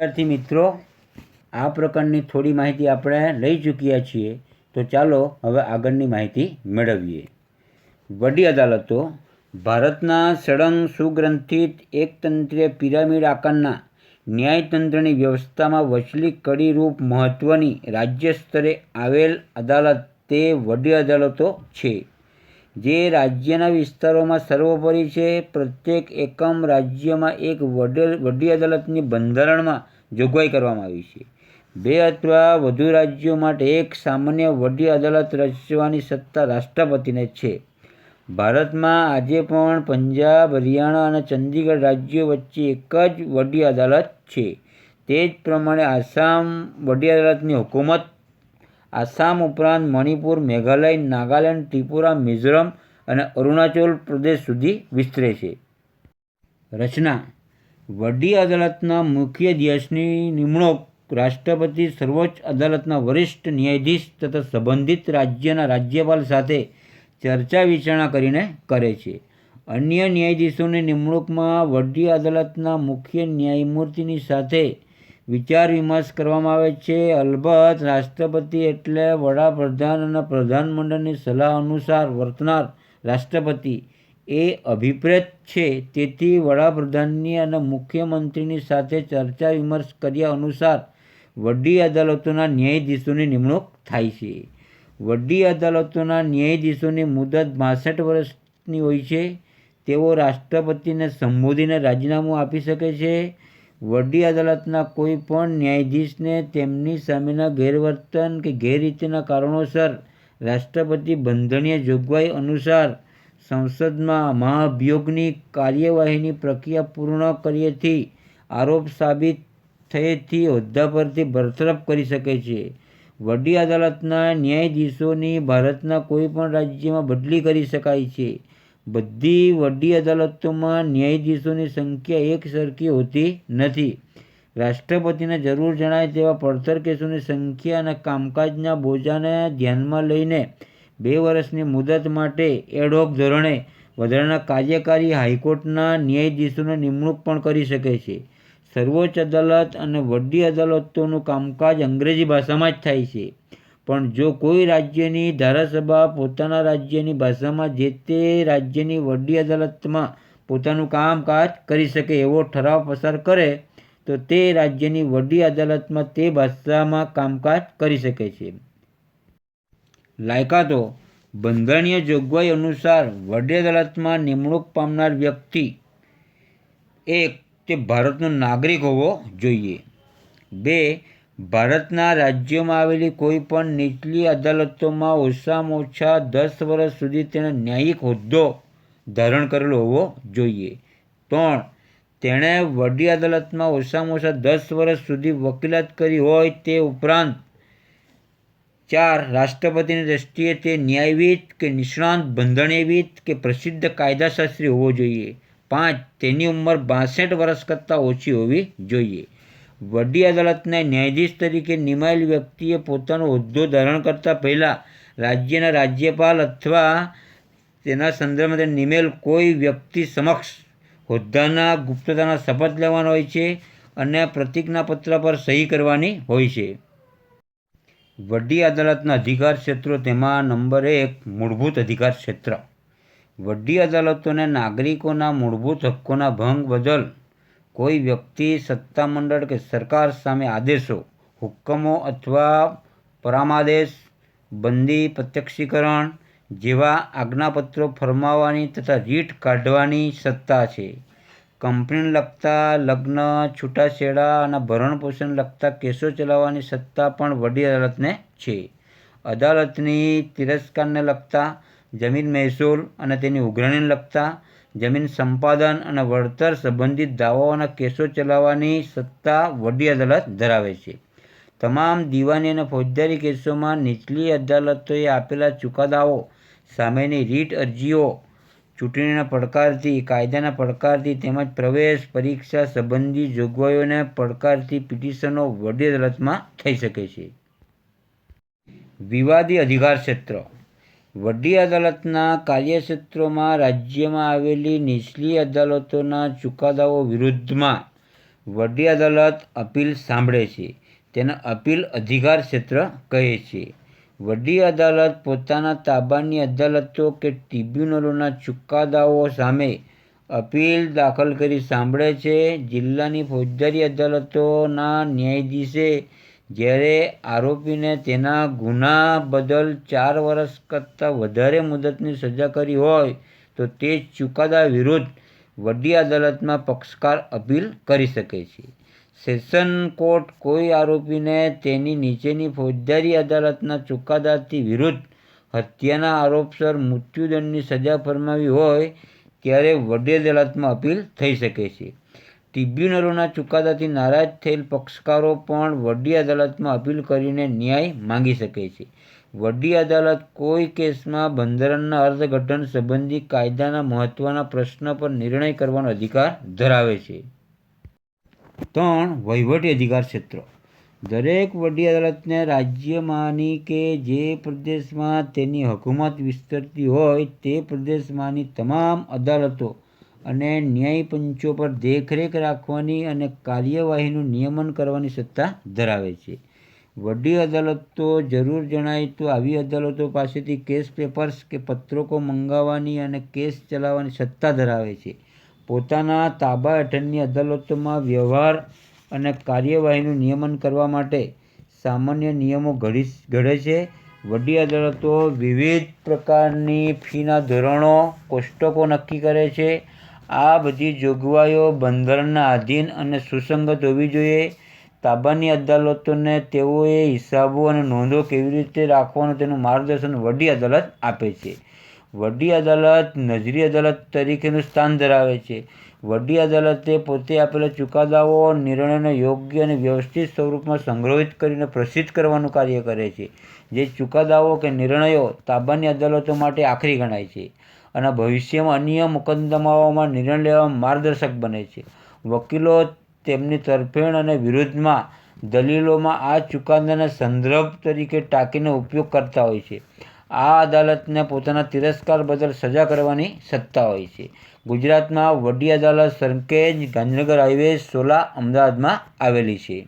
વિદ્યાર્થી મિત્રો, આ પ્રકારની થોડી માહિતી આપણે લઈ ચૂક્યા છીએ. તો ચાલો હવે આગળની માહિતી મેળવીએ. વડી અદાલતો, ભારતના સળંગ સુગ્રંથિત એકતંત્રીય પિરામિડ આકારના ન્યાયતંત્રની વ્યવસ્થામાં વચલી કડીરૂપ મહત્ત્વની રાજ્ય સ્તરે આવેલ અદાલત તે વડી અદાલતો છે. જે રાજ્યના વિસ્તારોમાં સર્વોપરી છે, પ્રત્યેક એકમ રાજ્યમાં એક વડે વડી અદાલતની બંધારણમાં જોગવાઈ કરવામાં આવી છે. બે અથવા વધુ રાજ્યો માટે એક સામાન્ય વડી અદાલત રચવાની સત્તા રાષ્ટ્રપતિને છે. ભારતમાં આજે પણ પંજાબ, હરિયાણા અને ચંદીગઢ રાજ્યો વચ્ચે એક જ વડી અદાલત છે. તે જ પ્રમાણે આસામ વડી અદાલતની હુકુમત આસામ ઉપરાંત મણિપુર, મેઘાલય, નાગાલેન્ડ, ત્રિપુરા, મિઝોરમ અને અરુણાચલ પ્રદેશ સુધી વિસ્તરે છે. રચના. વડી અદાલતના મુખ્ય ન્યાયાધીશની નિમણૂક રાષ્ટ્રપતિ, સર્વોચ્ચ અદાલતના વરિષ્ઠ ન્યાયાધીશ તથા સંબંધિત રાજ્યના રાજ્યપાલ સાથે ચર્ચા વિચારણા કરીને કરે છે. અન્ય ન્યાયાધીશોની નિમણૂકમાં વડી અદાલતના મુખ્ય ન્યાયમૂર્તિની સાથે વિચાર વિમર્શ કરવામાં આવે છે. અલબત્ત રાષ્ટ્રપતિ એટલે વડાપ્રધાન અને પ્રધાનમંડળની સલાહ અનુસાર વર્તનાર રાષ્ટ્રપતિ એ અભિપ્રેત છે. તેથી વડાપ્રધાનની અને મુખ્યમંત્રીની સાથે ચર્ચા વિમર્શ કર્યા અનુસાર વડી અદાલતોના ન્યાયાધીશોની નિમણૂક થાય છે. વડી અદાલતોના ન્યાયાધીશોની મુદત બાસઠ વર્ષની હોય છે. તેઓ રાષ્ટ્રપતિને સંબોધીને રાજીનામું આપી શકે છે. વડી અદાલતના કોઈ પણ ન્યાયાધીશને તેમની સામેના ગેરવર્તન કે ગેરરીતિના કારણોસર રાષ્ટ્રપતિ બંધનીય જોગવાઈ અનુસાર સંસદમાં મહાભિયોગની કાર્યવાહીની પ્રક્રિયા પૂર્ણ કર્યેથી આરોપ સાબિત થયેથી હોદ્દા પરથી બરતરફ કરી શકે છે. વડી અદાલતના ન્યાયાધીશોની ભારતના કોઈ પણ રાજ્યમાં બદલી કરી શકાય છે. બધી વડી અદાલતોમાં ન્યાયાધીશોની સંખ્યા એક સરખી હોતી નથી. રાષ્ટ્રપતિને જરૂર જણાય તેવા પડતર કેસોની સંખ્યા અને કામકાજના બોજાને ધ્યાનમાં લઈને બે વર્ષની મુદત માટે એડહોક ધોરણે વધારાના કાર્યકારી હાઈકોર્ટના ન્યાયાધીશોની નિમણૂક પણ કરી શકે છે. સર્વોચ્ચ અદાલત અને વડી અદાલતોનું કામકાજ અંગ્રેજી ભાષામાં જ થાય છે. પણ જો કોઈ રાજ્યની ધારાસભા પોતાના રાજ્યની ભાષામાં જે તે રાજ્યની વડી અદાલતમાં પોતાનું કામકાજ કરી શકે એવો ઠરાવ પસાર કરે, તો તે રાજ્યની વડી અદાલતમાં તે ભાષામાં કામકાજ કરી શકે છે. લાયકાતો, બંધારણીય જોગવાઈ અનુસાર વડી અદાલતમાં નિમણૂક પામનાર વ્યક્તિ એક, તે ભારતનો નાગરિક હોવો જોઈએ. બે ભારતના રાજ્યોમાં આવેલી કોઈ પણ નીચલી અદાલતોમાં ઓછામાં ઓછા દસ વર્ષ સુધી તેણે ન્યાયિક હોદ્દો ધારણ કરેલો હોવો જોઈએ. ત્રણ, તેણે વડી અદાલતમાં ઓછામાં ઓછા દસ વર્ષ સુધી વકીલાત કરી હોય તે ઉપરાંત ચાર, રાષ્ટ્રપતિની દ્રષ્ટિએ તે ન્યાયવિદ કે નિષ્ણાંત બંધારણીયવિદ કે પ્રસિદ્ધ કાયદાશાસ્ત્રી હોવો જોઈએ. પાંચ, તેની ઉંમર બાસઠ વર્ષ કરતાં ઓછી હોવી જોઈએ. વડી અદાલતના ન્યાયાધીશ તરીકે નિમાયેલ વ્યક્તિએ પોતાનો હોદ્દો ધારણ કરતાં પહેલાં રાજ્યના રાજ્યપાલ અથવા તેના સંદર્ભમાં નિમેલ કોઈ વ્યક્તિ સમક્ષ હોદ્દાના ગુપ્તતાના શપથ લેવાનો હોય છે અને પ્રતિજ્ઞાપત્ર પર સહી કરવાની હોય છે. વડી અદાલતના અધિકાર ક્ષેત્રો તેમાં નંબર એક મૂળભૂત અધિકાર ક્ષેત્ર. વડી અદાલતોને નાગરિકોના મૂળભૂત હક્કોના ભંગ બદલ કોઈ વ્યક્તિ સત્તામંડળ કે સરકાર સામે આદેશો, હુકમો અથવા પરામાદેશ, બંદી પ્રત્યક્ષીકરણ જેવા આજ્ઞાપત્રો ફરમાવવાની તથા રીટ કાઢવાની સત્તા છે. કંપનીને લગતા લગ્ન, છૂટાછેડા અને ભરણપોષણ લગતા કેસો ચલાવવાની સત્તા પણ વડી અદાલતને છે. અદાલતની તિરસ્કારને લગતા, જમીન મહેસૂલ અને તેની ઉઘરાણીને લગતા જમીન સંપાદન અને વળતર સંબંધિત દાવાઓના કેસો ચલાવવાની સત્તા વડી અદાલત ધરાવે છે. તમામ દીવાની અને ફોજદારી કેસોમાં નીચલી અદાલતોએ આપેલા ચુકાદાઓ સામેની રીટ અરજીઓ, ચૂંટણીના પડકારથી, કાયદાના પડકારથી તેમજ પ્રવેશ પરીક્ષા સંબંધી જોગવાઈઓને પડકારથી પિટિશનો વડી અદાલતમાં થઈ શકે છે. વિવાદી અધિકાર ક્ષેત્ર વડી અદાલતના કાર્યક્ષેત્રોમાં રાજ્યમાં આવેલી નીચલી અદાલતોના ચુકાદાઓ વિરુદ્ધમાં વડી અદાલત અપીલ સાંભળે છે. તેને અપીલ અધિકાર ક્ષેત્ર કહે છે. વડી અદાલત પોતાના તાબાની અદાલતો કે ટ્રિબ્યુનલોના ચુકાદાઓ સામે અપીલ દાખલ કરી સાંભળે છે. જિલ્લાની ફોજદારી અદાલતોના ન્યાયાધીશે જ્યારે આરોપીને તેના ગુના બદલ ચાર વર્ષ કરતાં વધારે મુદતની સજા કરી હોય, તો તે ચુકાદા વિરુદ્ધ વડી અદાલતમાં પક્ષકાર અપીલ કરી શકે છે. સેશન કોર્ટ કોઈ આરોપીને તેની નીચેની ફોજદારી અદાલતના ચુકાદાથી વિરુદ્ધ હત્યાના આરોપસર મૃત્યુદંડની સજા ફરમાવી હોય, ત્યારે વડી અદાલતમાં અપીલ થઈ શકે છે. ટ્રિબ્યુનલોના ચુકાદાથી નારાજ થયેલ પક્ષકારો પણ વડી અદાલતમાં અપીલ કરીને ન્યાય માંગી શકે છે. વડી અદાલત કોઈ કેસમાં બંધારણના અર્થઘટન સંબંધી કાયદાના મહત્ત્વના પ્રશ્ન પર નિર્ણય કરવાનો અધિકાર ધરાવે છે. ત્રણ, વહીવટી અધિકાર ક્ષેત્ર. દરેક વડી અદાલતને રાજ્યમાંની કે જે પ્રદેશમાં તેની હકુમત વિસ્તરતી હોય તે પ્રદેશમાંની તમામ અદાલતો અને ન્યાય પંચો પર દેખરેખ રાખવાની અને કાર્યવાહીનું નિયમન કરવાની સત્તા ધરાવે છે. વડી અદાલતો જરૂર જણાય તો આવી અદાલતો પાસેથી કેસ પેપર્સ કે પત્રકો મંગાવવાની અને કેસ ચલાવવાની સત્તા ધરાવે છે. પોતાના તાબા હેઠળની અદાલતોમાં વ્યવહાર અને કાર્યવાહીનું નિયમન કરવા માટે સામાન્ય નિયમો ઘડી ઘડે છે. વડી અદાલતો વિવિધ પ્રકારની ફીના ધોરણો કોષ્ટકો નક્કી કરે છે. આ બધી જોગવાઈઓ બંધારણના આધીન અને સુસંગત હોવી જોઈએ. તાબાની અદાલતોને તેઓએ હિસાબો અને નોંધો કેવી રીતે રાખવાનું તેનું માર્ગદર્શન વડી અદાલત આપે છે. વડી અદાલત નજરી અદાલત તરીકેનું સ્થાન ધરાવે છે. વડી અદાલતે પોતે આપેલા ચુકાદાઓ, નિર્ણયને યોગ્ય અને વ્યવસ્થિત સ્વરૂપમાં સંગ્રહિત કરીને પ્રસિદ્ધ કરવાનું કાર્ય કરે છે. જે ચુકાદાઓ કે નિર્ણયો તાબાની અદાલતો માટે આખરી ગણાય છે. અને ભવિષ્યમાં અન્ય મુકદ્દમાઓમાં નિર્ણય લેવામાં માર્ગદર્શક બને છે. વકીલો તેમની તરફેણ અને વિરોધમાં દલીલોમાં આ ચુકાદાને સંદર્ભ તરીકે ટાંકીને ઉપયોગ કરતા હોય છે. આ અદાલતને પોતાના તિરસ્કાર બદલ સજા કરવાની સત્તા હોય છે. ગુજરાતમાં વડી અદાલત સરખેજ ગાંધીનગર હાઈવે સોલા અમદાવાદમાં આવેલી છે.